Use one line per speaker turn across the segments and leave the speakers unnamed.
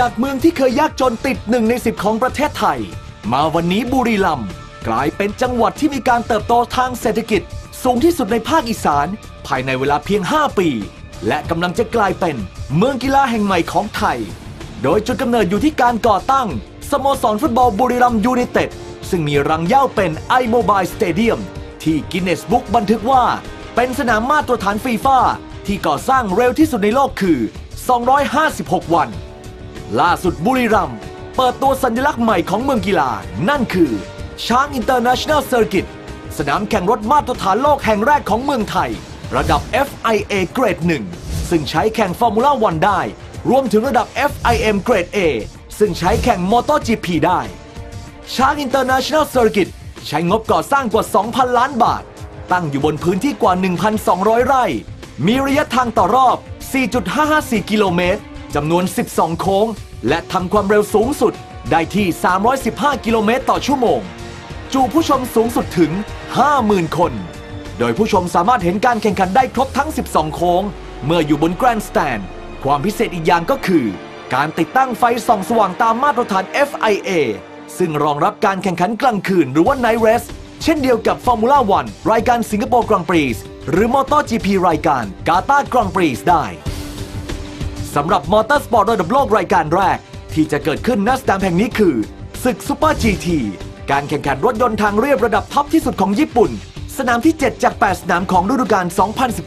จากเมืองที่เคยยากจนติดหนึ่งในสิบของประเทศไทย มาวันนี้บุรีรัมย์กลายเป็นจังหวัดที่มีการเติบโตทางเศรษฐกิจ สูงที่สุดในภาคอีสาน ภายในเวลาเพียง 5 ปี และกำลังจะกลายเป็นเมืองกีฬาแห่งใหม่ของไทย โดยจุดกำเนิดอยู่ที่การก่อตั้ง สโมสรฟุตบอลบุรีรัมย์ยูไนเต็ดซึ่งมีรังเย้าเป็น iMobile Stadium ที่กินเนสบุ๊กบันทึกว่า เป็นสนามมาตรฐานฟีฟ่าที่ก่อสร้างเร็วที่สุดในโลกคือ 256 วัน ล่าสุดบุรีรัมย์เปิดตัวสัญลักษณ์ใหม่ของเมืองกีฬา นั่นคือช้างอินเตอร์เนชั่นแนลเซอร์กิตสนามแข่งรถมาตรฐานโลกแห่งแรกของเมืองไทย ระดับ FIA เกรด 1 ซึ่งใช้แข่งฟอร์มูล่าวันได้ รวมถึงระดับ FIM เกรด A ซึ่งใช้แข่งมอเตอร์ GP ได้ช้างอินเตอร์เนชั่นแนลเซอร์กิตใช้งบก่อสร้างกว่า 2,000 ล้านบาท ตั้งอยู่บนพื้นที่กว่า 1,200 ไร่ มีระยะทางต่อรอบ 4.554 กิโลเมตร จำนวน 12 โค้ง และทำความเร็วสูงสุดได้ที่ 315 กิโลเมตรต่อชั่วโมง จูผู้ชมสูงสุดถึง 50,000 คน โดยผู้ชมสามารถเห็นการแข่งขันได้ครบทั้ง 12 โค้ง เมื่ออยู่บนแกรนด์สแตนความพิเศษอีกอย่างก็คือ การติดตั้งไฟส่องสว่างตามมาตรฐาน FIA ซึ่งรองรับการแข่งขันกลางคืนหรือว่า Night Race เช่นเดียวกับฟอร์มูล่าวันรายการสิงคโปร์กรังปรีสหรือมอเตอร์ GP รายการกาตาร์กรังปรีสได้ สำหรับมอเตอร์สปอร์ตระดับโลกรายการแรก ที่จะเกิดขึ้นณสนามแห่งนี้คือศึกซูเปอร์ GT การแข่งขันรถยนต์ทางเรียบระดับท็อปที่สุดของญี่ปุ่น สนามที่ 7 จาก 8 สนามของฤดูกาล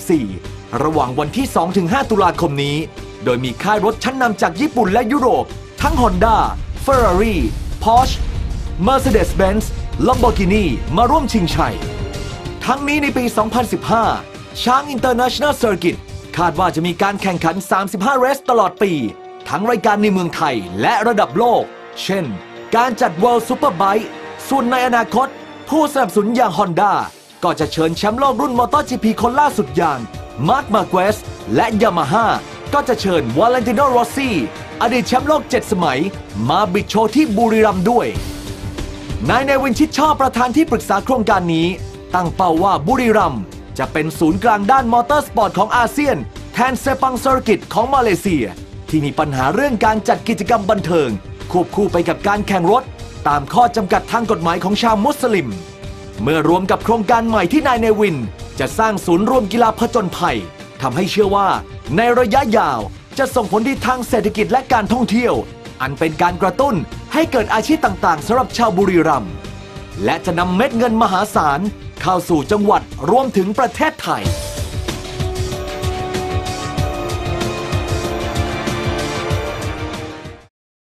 2014 ระหว่างวันที่ 2-5 ตุลาคมนี้ โดยมีค่ายรถชั้นนำจากญี่ปุ่นและยุโรป ทั้ง Honda, Ferrari, Porsche, Mercedes-Benz, Lamborghini มาร่วมชิงชัย ทั้งนี้ในปี 2015 ช้าง International Circuit คาดว่าจะมีการแข่งขัน 35 เรสตลอดปี ทั้งรายการในเมืองไทยและระดับโลก เช่น การจัด World Superbike ส่วนในอนาคต ผู้สนับสนุนอย่าง Honda ก็จะเชิญแชมป์โลกรุ่นมอเตอร์ GP คนล่าสุดอย่างมาร์คมาเกสและ Yamaha ก็จะเชิญวาเลนติโนโรซี่อดีตแชมป์โลก 7 สมัย มาบิดโชว์ที่บุรีรัมย์ด้วย นายเนวินชิดชอบประธานที่ปรึกษาโครงการนี้ ตั้งเป้าว่าบุรีรัมย์ จะเป็นศูนย์กลางด้านมอเตอร์สปอร์ตของอาเซียน แทนเซปังเซอร์กิตของมาเลเซีย ที่มีปัญหาเรื่องการจัดกิจกรรมบันเทิง ควบคู่ไปกับการแข่งรถ ตามข้อจำกัดทางกฎหมายของชาวมุสลิม เมื่อรวมกับโครงการใหม่ที่นายเนวิน จะสร้างศูนย์รวมกีฬาผจญภัยทำให้เชื่อว่า ในระยะยาวจะส่งผลดีทางเศรษฐกิจและการท่องเที่ยว อันเป็นการกระตุ้นให้เกิดอาชีพต่างๆสำหรับชาวบุรีรัมย์ และจะนำเม็ดเงินมหาศาลเข้าสู่จังหวัดรวมถึงประเทศไทย